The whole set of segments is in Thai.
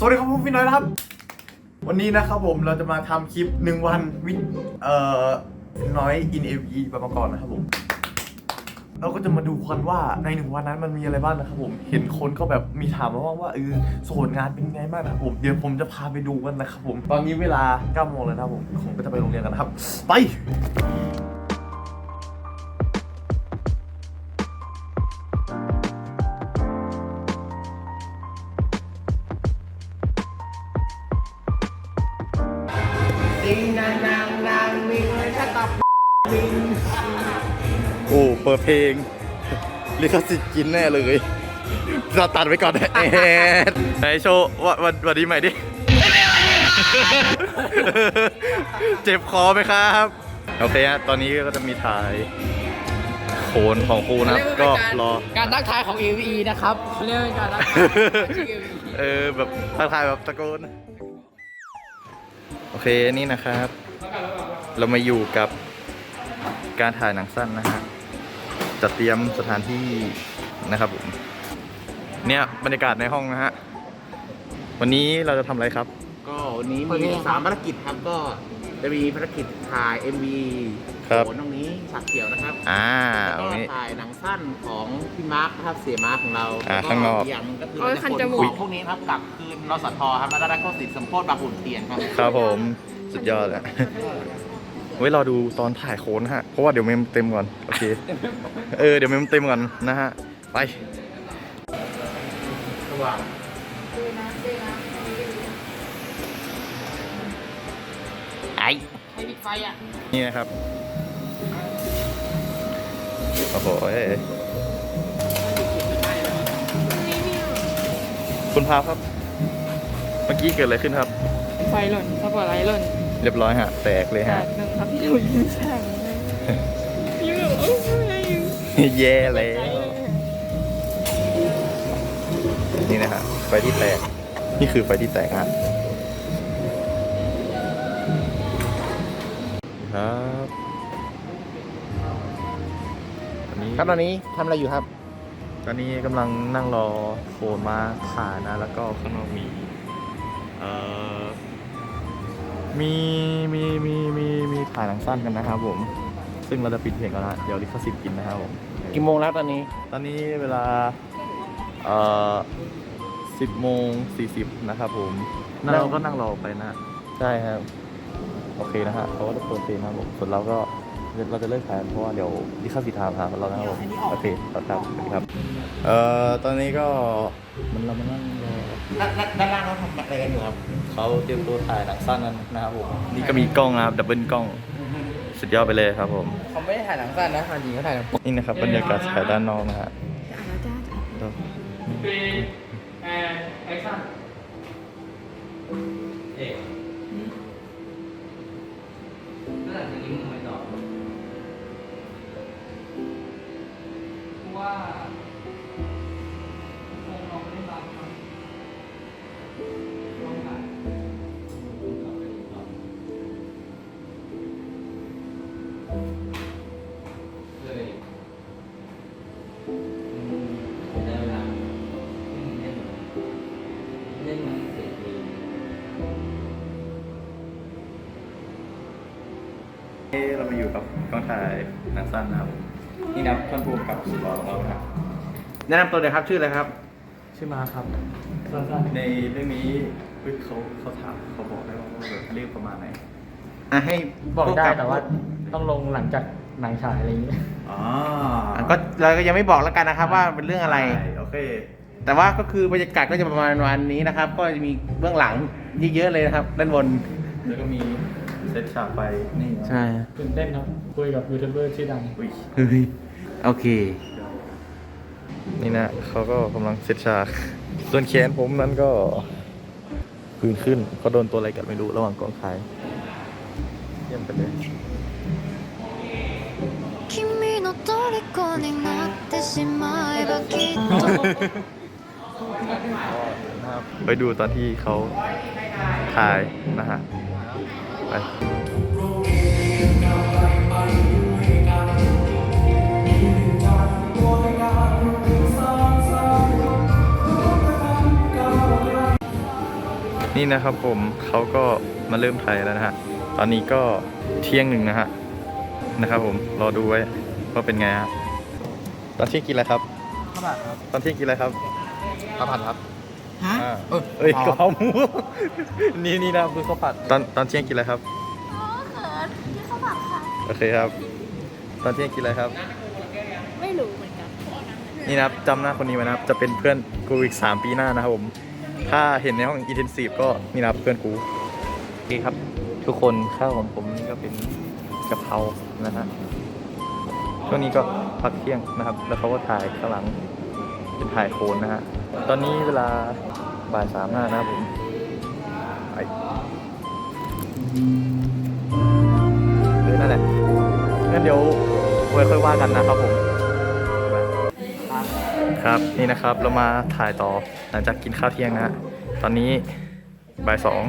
สวัสดีครับผมพี่น้อยนะครับ วันนี้นะครับผมเราจะมาทำคลิปหนึ่งวันวิเอ่อน้อยอินเอวีประมาก่อนนะครับผมเราก็จะมาดูกันว่าในหนึ่งวันนั้นมันมีอะไรบ้างนะครับผม เห็นคนก็แบบมีถามมาว่าว่าเออโสดงานเป็นไงบ้างนะครับผมเดี๋ยวผมจะพาไปดูกันนะครับผม ตอนนี้เวลา9โมงแล้วนะครับผมผมก็จะไปโรงเรียนกันนะครับ ไป ปิดเพลงลิขสิทธิ์กินแน่เลยเราตัดไว้ก่อนนะเอ็ดไหนโชว์วันวันวันนี้ใหม่ดิ เจ็บคอไหมครับ โอเคฮะตอนนี้ก็จะมีถ่ายโขนของครูนะครับ ก็รอ การทักทายของ AVE นะครับเขาเรียกว่าการทักทายชื่อ AVE เออแบบทักทายแบบตะโกน โอเคนี่นะครับ เรามาอยู่กับการถ่ายหนังสั้นนะฮะ จัดเตรียมสถานที่นะครับผมเนี่ยบรรยากาศในห้องนะฮะวันนี้เราจะทำอะไรครับ ก็วันนี้มีสามภารกิจครับก็จะมีภารกิจถ่าย MV ครับ โขนตรงนี้ฉากเขียวนะครับอ่าแล้วตรก็งนี้ ถ่ายหนังสั้นของพี่มาร์คนะครับเสียมาร์คของเราอ่าแล้วข้างนอกอย่างก็คือโอ้ยจะคันขนจมูขกองพวกนี้ครับกลับคืนรสทครับแล้วก็ได้ก็สิทธิ์สมโพธิบางขุนเทียนครับครับผมสุดยอดอะ ไว้รอดูตอนถ่ายโขนนะฮะ เพราะว่าเดี๋ยวเมมเต็มก่อน โอเค เออ เดี๋ยวเมมเต็มก่อนนะฮะ ไปไอ้ให้ปิดไฟอะ นี่นะครับ โอ้โหเอ้ยคุณพาครับ เมื่อกี้เกิดอะไรขึ้นครับ ไฟหล่นสปอร์ตไลท์หล่น เรียบร้อยฮะ แตกเลยแตฮะกหนึ่ง ครับที่เรายิ้มแฉ่งเลยยิ้มแบบโอ้ยอะไรอยู่แย่แล้ว นี่นะฮะไฟที่แตก นี่คือไฟที่แตกฮะครับตอนนี้ครับตอนนี้ทำอะไรอยู่ครับ ตอนนี้กำลังนั่งรอโฟนมาขายนะ แล้วก็ข้างนอกมี เอ่อ มีมีมีมีมีถ่ายหนังสั้นกันนะครับผม ซึ่งเราจะปิดเพลงกันละเดี๋ยวลิขสิทธิ์กินนะครับผม กี่โมงแล้วตอนนี้ ตอนนี้เวลาเอ่อสิบโมงสี่สิบนะครับผมนั่นเราก็นั่งรอไปนะ ใช่ครับ โอเคนะฮะเขาก็จะเปิดเพลงนะครับผมส่วนเราก็เราจะเลิกถ่ายเพราะว่าเดี๋ยวลิขสิทธิ์ทางทางเรานะครับผมโอเคครับครับสวัสดีครับ เอ่อตอนนี้ก็มันเรามานั่งรอด้านล่างเขาทำอะไรกันอยู่ครับ เขาเตรียมตัวถ่ายหนังสั้นนั้นนะครับผมนี่ก็มีกล้องนะครับดับเบิลกล้อง สุดยอดไปเลยครับผม เขาไม่ได้ถ่ายหนังสั้นนะจริงเขาถ่ายหนังนี่นะครับบรรยากาศถ่ายด้านนอกนะฮะแอคชั่นเอกนั่นแหละอย่างนี้มึงไม่ตอบว่า เรามาอยู่กับกล้องถ่ายหนังสั้นนะครับผมนี่นะครับท่านผู้กำกับสุดหล่อของเรานะครับแนะนำตัวเลยครับชื่ออะไรครับ ชื่อมาครับในเรื่องนี้เฮ้ยเขาเขาถามเขาบอกได้ว่าแบบเรียกประมาณไหนอะให้บอกได้ผู้ำแต่ว่าต้องลงหลังจากหนังฉายอะไรอย่างเงี้ยอ๋ออะก็เราก็ยังไม่บอกแล้วกันนะครับ ว่าเป็นเรื่องอะไร ใช่โอเคแต่ว่าก็คือบรรยากาศก็จะประมาณวันนี้นะครับ ก็จะมีเบื้องหลังเยอะๆเลยนะครับ ด้านบนแล้วก็มี เซตฉากไปนี่ ใช่ ตื่นเต้นครับ คุยกับยูทูบเบอร์ชื่อดัง อุ้ย เฮ้ยโอเค นี่นะเขาก็กำลังเซตฉาก ส่วนแขนผมนั้นก็พื้นขึ้นเขาโดนตัวอะไรกัดไม่รู้ระหว่างกองถ่ายเยี่ยมไปเลย 君の虜になってしまえばきっと นะครับไปดูตอนที่เขาถ่ายนะฮะ ไปนี่นะครับผมเขาก็มาเริ่มถ่ายแล้วนะฮะ ตอนนี้ก็เที่ยงหนึ่งนะฮะ นะครับผม รอดูไว้ว่าเป็นไงฮะ ตอนเที่ยงกินอะไรครับข้าวผัดครับ ตอนเที่ยงกินอะไรครับข้าวผัดครับ ฮะอ่าเออเอ้ยกะเพราหมู นี่นี่นะคือข้าวผัดตอนตอนเที่ยงกินอะไรครับอ๋อเขินที่เขาผักค่ะ โอเคครับ ตอนเที่ยงกินอะไรครับ ไม่รู้เหมือนกันนี่นะครับจำหน้าคนนี้ไว้นะครับ จะเป็นเพื่อนกูอีก 3 ปีหน้านะครับผม ถ้าเห็นในห้องอินเทนซีฟก็นี่นะครับเพื่อนกูโอเคครับ ทุกคนข้าวของผมนี่ก็เป็นกะเพรานะฮะช่วงนี้ก็พักเที่ยงนะครับ แล้วเขาก็ถ่ายข้างหลัง เป็นถ่ายโคนนะฮะ ตอนนี้เวลาบ่ายสามห้านะผมไปเออนั่นแหละ งั้นเดี๋ยวไว้ค่อยว่ากันนะครับผม ครับนี่นะครับเรามาถ่ายต่อหลังจากกินข้าวเที่ยงนะฮะ ตอนนี้บ่ายสอง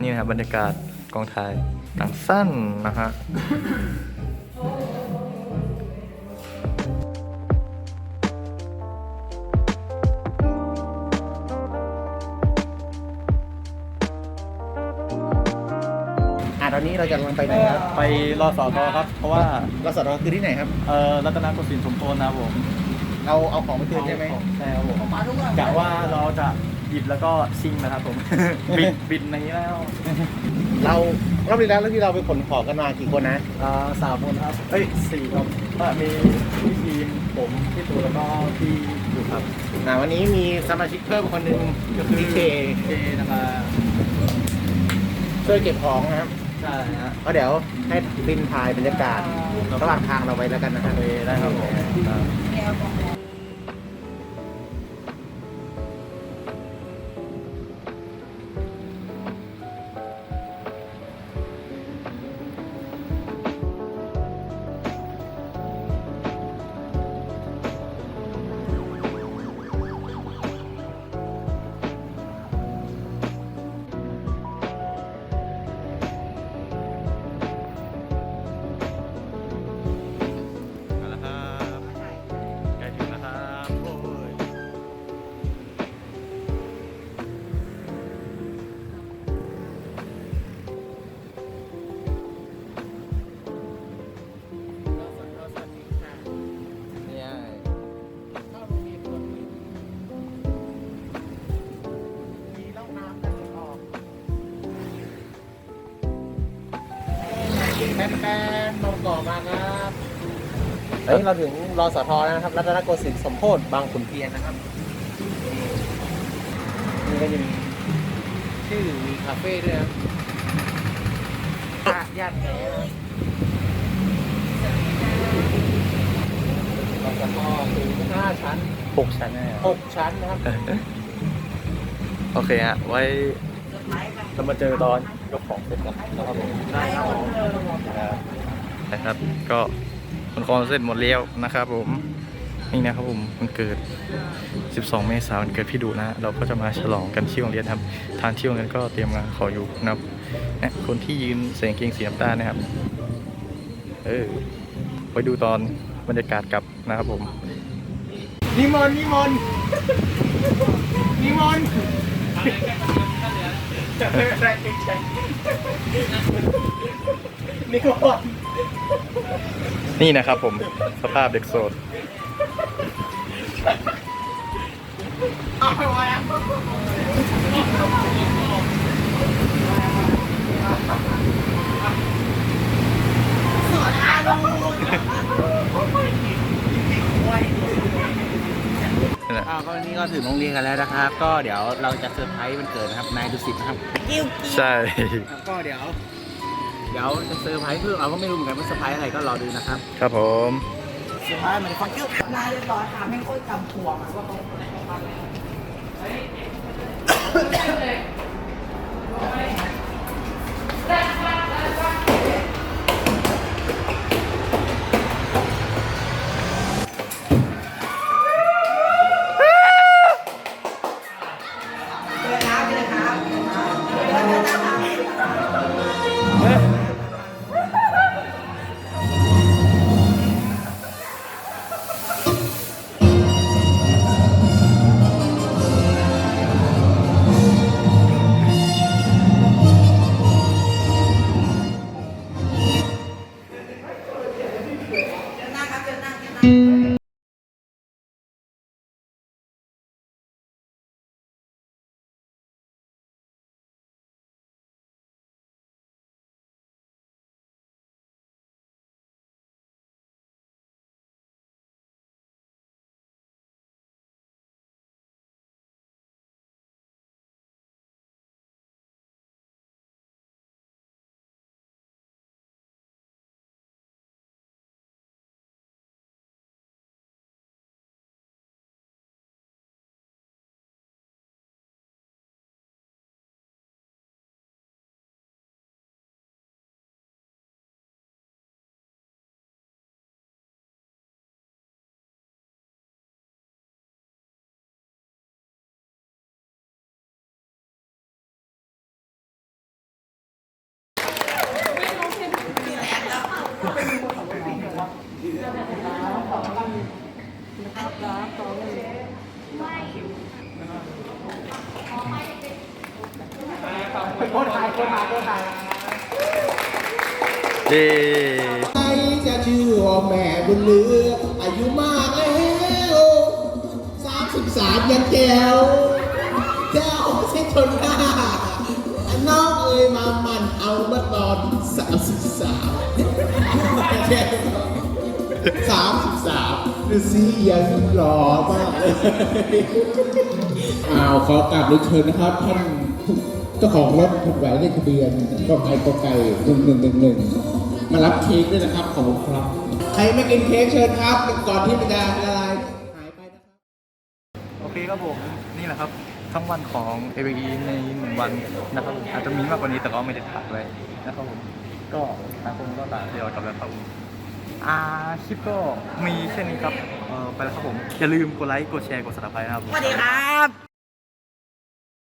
นี่นะครับบรรยากาศกองถ่ายหนังสั้นนะฮะ เราจะลงไปไหนครับไปรอสอทอครับ เพราะว่าเราสอดคือที่ไหนครับเอ่อรัตนโกสินทร์สมโพธนะครับผมเอาเอาของไปคืนใช่ไหมใช่ครับผมกะว่าเราจะหยิบแล้วก็ชิงนะครับผม บิดบิดในนี้แล้วเรารอบที่แล้วแล้วที่เราไปขนของกันมากี่คนนะอ่าสามคนครับเอ้ยสี่ครับก็มีพี่ทีมผมพี่ตูนแล้วก็พี่ดูครับอ่าวันนี้มีสมาชิกเพิ่มคนหนึ่งก็คือเคเคนะครับช่วยเก็บของนะครับ ใช่ฮะก็เดี๋ยวให้บินถ่ายบรรยากาศระหว่างทางเราไว้แล้วกันนะคโอรับเคได้ครับผมครับม แป๊บแป๊บลงต่อมาครับเฮ้ยเราถึงรอสทแล้วนะครับ รัตนโกสินทร์สมโพธิบางขุนเทียนนะครับ นี่ก็จะมีชื่อมีคาเฟ่ด้วยนะครับญาติแท้นะครับรอสทถึงห้าชั้นหกชั้นแน่หกชั้นนะครับ โอเคฮะ ไว้เรามาเจอตอน ยกของเสร็จกันนะครับผมได้ครับผมนะครับ ก็ขนของเสร็จหมดแล้วนะครับ ผมนี่นะครับผมมันเกิด 12 เมษายนวันเกิดพี่ดูนะ เราก็จะมาฉลองกันที่โรงเรียนครับ ทางที่โรงเรียนก็เตรียมงานขออยู่นะครับเนี่ยคนที่ยืนใส่กางเกงสีน้ำตาลนะครับ เออไปดูตอนบรรยากาศกลับนะครับผม นิมนต์นิมนต์นิมนต์ นิมนต์นี่นะครับผมสภาพเด็กโสดนั่นแหละ อ้าวก็วันนี้ก็ถึงโรงเรียนกันแล้วนะครับ ก็เดี๋ยวเราจะเซอร์ไพรส์วันเกิดนะครับ นายดุสิตนะครับกิ้วกิ้วใช่ก็เดี๋ยว เดี๋ยวจะเซอร์ไพรส์เพื่อนเราก็ไม่รู้เหมือนกันว่าเซอร์ไพรส์อะไรก็รอดูนะครับครับผม เซอร์ไพรส์มันฟังกิ้วนายเรียบร้อยค่ะแม่งโอตรจำผัวมาว่าเขาคนไหนของบ้านแล้วเฮ้ย เย้ใครจะชื่อว่าแม่บุญเลืออายุมากแล้วสามสิบสามยังแจ๋วแจ๋วไม่ใช่ชนหน้าน้องเอ้ยมามันเอาเมื่อตอนสามสิบสามสามสิบสามดูสิยังหล่อมากเลยอ้าวขอกลับรียนเชิญนะครับท่านเจ้าของรถถูกไหวเลขทะเบียนก็ไก่ก็ไก่หนึ่งหนึ่งหนึ่งหนึ่ง มารับเค้กด้วยนะครับขอบคุณครับ ใครไม่กินเค้กเชิญครับ ก่อนที่มันจะละลายหายไปนะครับ โอเคครับผมนี่แหละครับทั้งวันของ a อ e ในหนึ่งวันนะครับผมอาจจะมีมากกว่านี้แต่ก็ไม่ได้ถ่ายไว้นะครับผมก็ต่างคนก็ต่างทยอยกลับแล้วครับผมอ่าคลิปก็มีแค่นี้ครับเออไปแล้วครับผมอย่าลืมกดไลค์กดแชร์กดซับสไครต์นะครับสวัสดีครับ